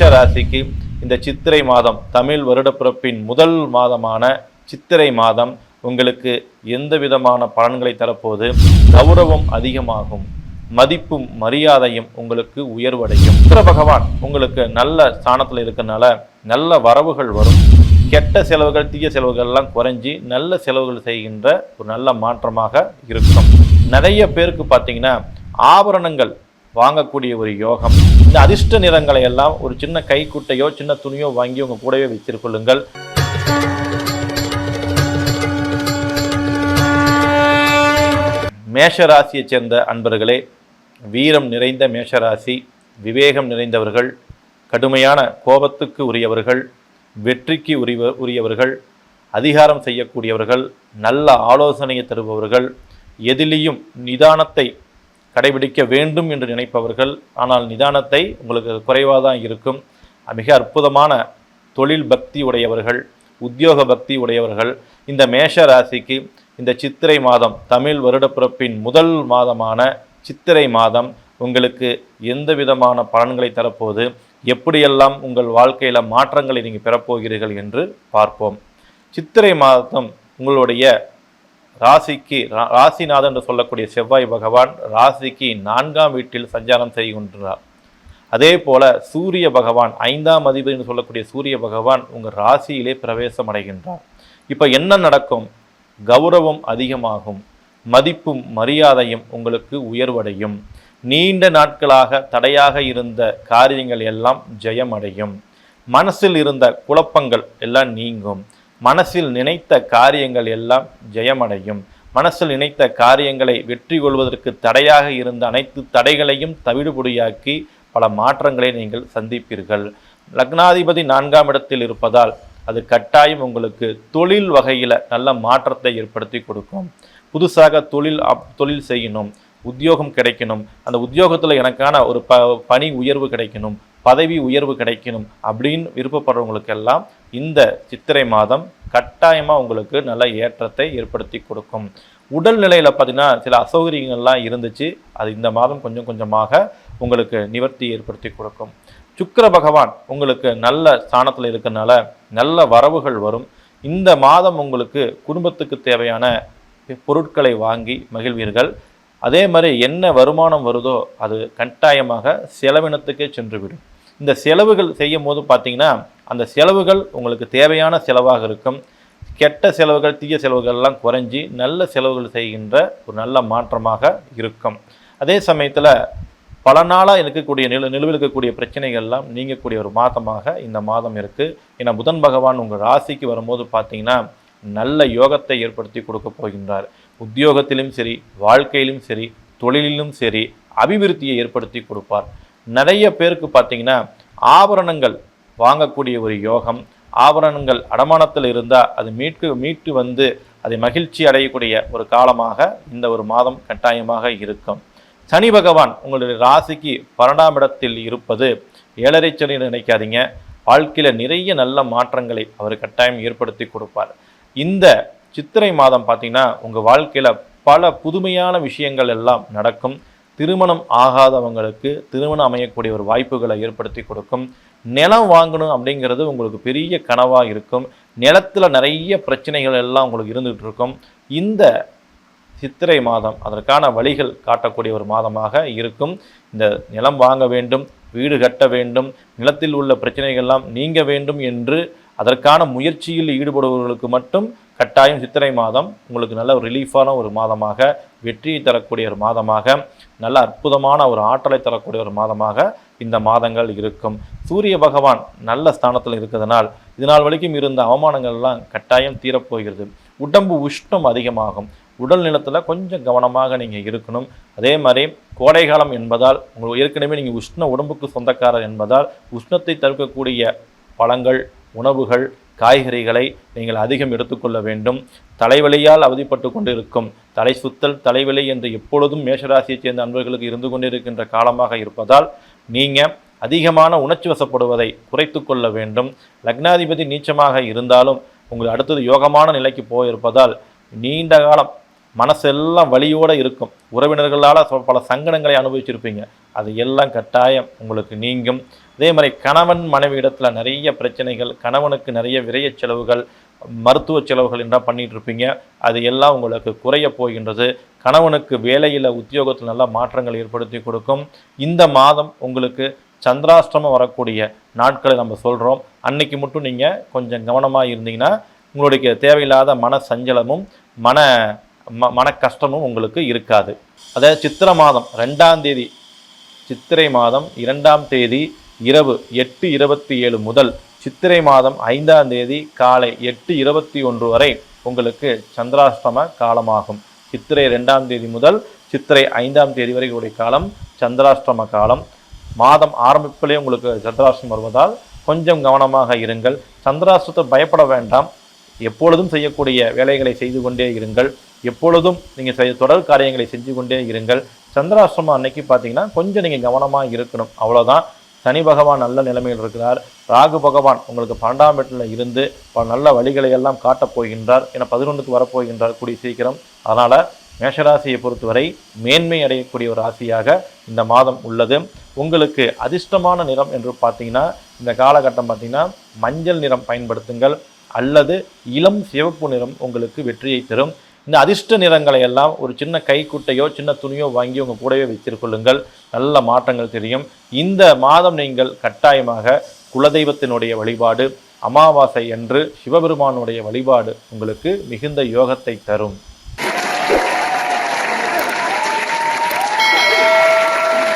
மேஷ ராசிக்கு இந்த சித்திரை மாதம் தமிழ் வருடப்பிறப்பின் முதல் மாதமான சித்திரை மாதம் உங்களுக்கு எந்த விதமான பலன்களை தரப்போது கௌரவம் அதிகமாகும். மதிப்பும் மரியாதையும் உங்களுக்கு உயர்வடையும். சுக்கிர பகவான் உங்களுக்கு நல்ல ஸ்தானத்தில் இருக்கறனால நல்ல வரவுகள் வரும். கெட்ட செலவுகள் தீய செலவுகள்லாம் குறைஞ்சி நல்ல செலவுகள் செய்கின்ற ஒரு நல்ல மாற்றமாக இருக்கும். நிறைய பேருக்கு பார்த்தீங்கன்னா ஆபரணங்கள் வாங்கக்கூடிய ஒரு யோகம். இந்த அதிர்ஷ்ட நிறங்களை எல்லாம் ஒரு சின்ன கைக்குட்டையோ சின்ன துணியோ வாங்கி உங்க கூடவே வைத்திருக்கொள்ளுங்கள் மேஷராசியைச் சேர்ந்த அன்பர்களே வீரம் நிறைந்த மேஷராசி விவேகம் நிறைந்தவர்கள் கடுமையான கோபத்துக்கு உரியவர்கள் வெற்றிக்கு உரிய உரியவர்கள் அதிகாரம் செய்யக்கூடியவர்கள் நல்ல ஆலோசனையை தருபவர்கள் எதிலையும் நிதானத்தை கடைபிடிக்க வேண்டும் என்று நினைப்பவர்கள் ஆனால் நிதானத்தை உங்களுக்கு குறைவாக தான் இருக்கும். மிக அற்புதமான தொழில் பக்தி உடையவர்கள் உத்தியோக பக்தி உடையவர்கள். இந்த மேஷ ராசிக்கு இந்த சித்திரை மாதம் தமிழ் வருடப்பிறப்பின் முதல் மாதமான சித்திரை மாதம் உங்களுக்கு எந்த விதமான பலன்களை தரப்போது எப்படியெல்லாம் உங்கள் வாழ்க்கையில் மாற்றங்களை நீங்கள் பெறப்போகிறீர்கள் என்று பார்ப்போம். சித்திரை மாதம் உங்களுடைய ராசிக்கு ரா- ராசிநாதன் என்று சொல்லக்கூடிய செவ்வாய் பகவான் ராசிக்கு நான்காம் வீட்டில் சஞ்சாரம் செய்கின்றார் அதே போல சூரிய பகவான் ஐந்தாம் அதிபதி என்று சொல்லக்கூடிய சூரிய பகவான் உங்கள் ராசியிலே பிரவேசம் அடைகின்றார். இப்போ என்ன நடக்கும்? கௌரவம் அதிகமாகும் மதிப்பும் மரியாதையும் உங்களுக்கு உயர்வடையும். நீண்ட நாட்களாக தடையாக இருந்த காரியங்கள் எல்லாம் ஜெயமடையும். மனசில் இருந்த குழப்பங்கள் எல்லாம் நீங்கும். மனசில் நினைத்த காரியங்கள் எல்லாம் ஜெயமடையும். மனசில் நினைத்த காரியங்களை வெற்றி கொள்வதற்கு தடையாக இருந்த அனைத்து தடைகளையும் தவிடுபொடியாக்கி பல மாற்றங்களை நீங்கள் சந்திப்பீர்கள். லக்னாதிபதி நான்காம் இடத்தில் இருப்பதால் அது கட்டாயம் உங்களுக்கு தொழில் வகையில் நல்ல மாற்றத்தை ஏற்படுத்தி கொடுக்கும். புதுசாக தொழில் அப் தொழில் செய்யணும் உத்தியோகம் கிடைக்கணும். அந்த உத்தியோகத்தில் எனக்கான ஒரு ப பணி உயர்வு கிடைக்கணும். பதவி உயர்வு கிடைக்கணும் அப்படின்னு விருப்பப்படுறவங்களுக்கெல்லாம் இந்த சித்திரை மாதம் கட்டாயமாக உங்களுக்கு நல்ல ஏற்றத்தை ஏற்படுத்தி கொடுக்கும். உடல் நிலையில் பார்த்தீங்கன்னா சில அசௌகரியங்கள்லாம் இருந்துச்சு. அது இந்த மாதம் கொஞ்சம் கொஞ்சமாக உங்களுக்கு நிவர்த்தி ஏற்படுத்தி கொடுக்கும். சுக்கர பகவான் உங்களுக்கு நல்ல ஸ்தானத்தில் இருக்கனால நல்ல வரவுகள் வரும். இந்த மாதம் உங்களுக்கு குடும்பத்துக்கு தேவையான பொருட்களை வாங்கி மகிழ்வீர்கள். அதே மாதிரி என்ன வருமானம் வருதோ அது கட்டாயமாக செலவினத்துக்கே சென்றுவிடும். இந்த செலவுகள் செய்யும் போது பார்த்திங்கன்னா அந்த செலவுகள் உங்களுக்கு தேவையான செலவாக இருக்கும். கெட்ட செலவுகள் தீய செலவுகள்லாம் குறைஞ்சி நல்ல செலவுகள் செய்கின்ற ஒரு நல்ல மாற்றமாக இருக்கும். அதே சமயத்தில் பல நாளாக இருக்கக்கூடிய நில நிலுவில் இருக்கக்கூடிய பிரச்சனைகள்லாம் நீங்கக்கூடிய ஒரு மாதமாக இந்த மாதம் இருக்குது ஏன்னா புதன் பகவான் உங்கள் ராசிக்கு வரும்போது பார்த்தீங்கன்னா நல்ல யோகத்தை ஏற்படுத்தி கொடுக்க போகின்றார். உத்தியோகத்திலும் சரி வாழ்க்கையிலும் சரி தொழிலிலும் சரி அபிவிருத்தியை ஏற்படுத்தி கொடுப்பார். நிறைய பேருக்கு பார்த்தீங்கன்னா ஆபரணங்கள் வாங்கக்கூடிய ஒரு யோகம் ஆபரணங்கள் அடமானத்தில் இருந்தால் அது மீட்கு மீட்டு வந்து அதை மகிழ்ச்சி அடையக்கூடிய ஒரு காலமாக இந்த ஒரு மாதம் கட்டாயமாக இருக்கும். சனி பகவான் உங்களுடைய ராசிக்கு பன்னெண்டாம் இடத்தில் இருப்பது ஏழரை சனி நினைக்காதீங்க. வாழ்க்கையில் நிறைய நல்ல மாற்றங்களை அவர் கட்டாயம் ஏற்படுத்தி கொடுப்பார். இந்த சித்திரை மாதம் பார்த்தீங்கன்னா உங்கள் வாழ்க்கையில் பல புதுமையான விஷயங்கள் எல்லாம் நடக்கும். திருமணம் ஆகாதவங்களுக்கு திருமணம் அமையக்கூடிய ஒரு வாய்ப்புகளை ஏற்படுத்தி கொடுக்கும். நிலம் வாங்கணும் அப்படிங்கிறது உங்களுக்கு பெரிய கனவாக இருக்கும். நிலத்தில் நிறைய பிரச்சனைகள் எல்லாம் உங்களுக்கு இருந்துகிட்டு இருக்கும். இந்த சித்திரை மாதம் அதற்கான வழிகள் காட்டக்கூடிய ஒரு மாதமாக இருக்கும். இந்த நிலம் வாங்க வேண்டும் வீடு கட்ட வேண்டும் நிலத்தில் உள்ள பிரச்சனைகள்லாம் நீங்க வேண்டும் என்று அதற்கான முயற்சியில் ஈடுபடுபவர்களுக்கு மட்டும் கட்டாயம் சித்திரை மாதம் உங்களுக்கு நல்ல ஒரு ரிலீஃபான ஒரு மாதமாக வெற்றியை தரக்கூடிய ஒரு மாதமாக நல்ல அற்புதமான ஒரு ஆற்றலை தரக்கூடிய ஒரு மாதமாக இந்த மாதங்கள் இருக்கும். சூரிய பகவான் நல்ல ஸ்தானத்தில் இருக்கிறதுனால் இதனால் வரைக்கும் இருந்த அவமானங்கள்லாம் கட்டாயம் தீரப்போகிறது. உடம்பு உஷ்ணம் அதிகமாகும். உடல் நிலத்தில் கொஞ்சம் கவனமாக நீங்கள் இருக்கணும். அதே மாதிரி கோடைகாலம் என்பதால் உங்களுக்கு ஏற்கனவே நீங்கள் உஷ்ண உடம்புக்கு சொந்தக்காரர் என்பதால் உஷ்ணத்தை தவிர்க்கக்கூடிய பழங்கள் உணவுகள் காய்கறிகளை நீங்கள் அதிகம் எடுத்துக்கொள்ள வேண்டும். தலைவலியால் அவதிப்பட்டு கொண்டிருக்கும். தலை சுத்தல் தலைவலி என்று எப்பொழுதும் மேஷராசியைச் சேர்ந்த அன்பர்களுக்கு இருந்து கொண்டிருக்கின்ற காலமாக இருப்பதால் நீங்கள் அதிகமான உணர்ச்சி வசப்படுவதை குறைத்து கொள்ள வேண்டும். லக்னாதிபதி நீச்சமாக இருந்தாலும் உங்கள் அடுத்தது யோகமான நிலைக்கு போயிருப்பதால் நீண்ட காலம் மனசெல்லாம் வலியோடு இருக்கும். உறவினர்களால் பல சங்கடங்களை அனுபவிச்சிருப்பீங்க. அது எல்லாம் கட்டாயம். உங்களுக்கு நீங்கும். அதே மாதிரி கணவன் மனைவி இடத்துல நிறைய பிரச்சனைகள் கணவனுக்கு நிறைய விரைய செலவுகள் மருத்துவ செலவுகள் என்ன பண்ணிகிட்ருப்பீங்க இருப்பீங்க அது எல்லாம் உங்களுக்கு குறைய போகின்றது. கணவனுக்கு வேலையில் உத்தியோகத்தில் நல்ல மாற்றங்கள் ஏற்படுத்தி கொடுக்கும். இந்த மாதம் உங்களுக்கு சந்திராஷ்டிரமம் வரக்கூடிய நாட்களை நம்ம சொல்கிறோம் அன்னைக்கு மட்டும் நீங்கள் கொஞ்சம் கவனமாக இருந்தீங்கன்னா உங்களுடைய தேவையில்லாத மன சஞ்சலமும் மன ம மன கஷ்டமும் உங்களுக்கு இருக்காது. அதாவது சித்திரை மாதம் ரெண்டாம் தேதி சித்திரை மாதம் இரண்டாம் தேதி இரவு எட்டு இருபத்தி ஏழு முதல் சித்திரை மாதம் ஐந்தாம் தேதி காலை எட்டு இருபத்தி ஒன்று வரை உங்களுக்கு சந்திராஷ்டம காலமாகும். சித்திரை ரெண்டாம் தேதி முதல் சித்திரை ஐந்தாம் தேதி வரை உடைய காலம் சந்திராஷ்டம காலம். மாதம் ஆரம்பிப்பிலே உங்களுக்கு சந்திராஷ்டம் வருவதால் கொஞ்சம் கவனமாக இருங்கள். சந்திராஷ்டத்தை பயப்பட வேண்டாம். எப்பொழுதும் செய்யக்கூடிய வேலைகளை செய்து கொண்டே இருங்கள். எப்பொழுதும் நீங்கள் செய்ய தொடர் காரியங்களை செஞ்சு கொண்டே இருங்கள். சந்திராசிரமம் அன்னைக்கு பார்த்தீங்கன்னா கொஞ்சம் நீங்கள் கவனமாக இருக்கணும். அவ்வளோதான் சனி பகவான் நல்ல நிலைமையில் இருக்கிறார். ராகு பகவான் உங்களுக்கு பன்னெண்டாம் வீட்டில் இருந்து பல நல்ல வழிகளை எல்லாம் காட்டப் போகின்றார். என பதினொன்றுக்கு வரப்போகின்றார் கூடிய சீக்கிரம். அதனால் மேஷராசியை பொறுத்தவரை மேன்மை அடையக்கூடிய ஒரு ராசியாக இந்த மாதம் உள்ளது. உங்களுக்கு அதிர்ஷ்டமான நிறம் என்று பார்த்தீங்கன்னா இந்த காலகட்டம் பார்த்தீங்கன்னா மஞ்சள் நிறம் பயன்படுத்துங்கள். அல்லது இளம் சிவப்பு நிறம் உங்களுக்கு வெற்றியை தரும். இந்த அதிர்ஷ்ட நிறங்களை எல்லாம் ஒரு சின்ன கைக்குட்டையோ சின்ன துணியோ வாங்கி உங்கள் கூடவே வைத்திருக்கொள்ளுங்கள். நல்ல மாற்றங்கள் தெரியும். இந்த மாதம் நீங்கள் கட்டாயமாக குலதெய்வத்தினுடைய வழிபாடு அமாவாசை என்று சிவபெருமானுடைய வழிபாடு உங்களுக்கு மிகுந்த யோகத்தை தரும்.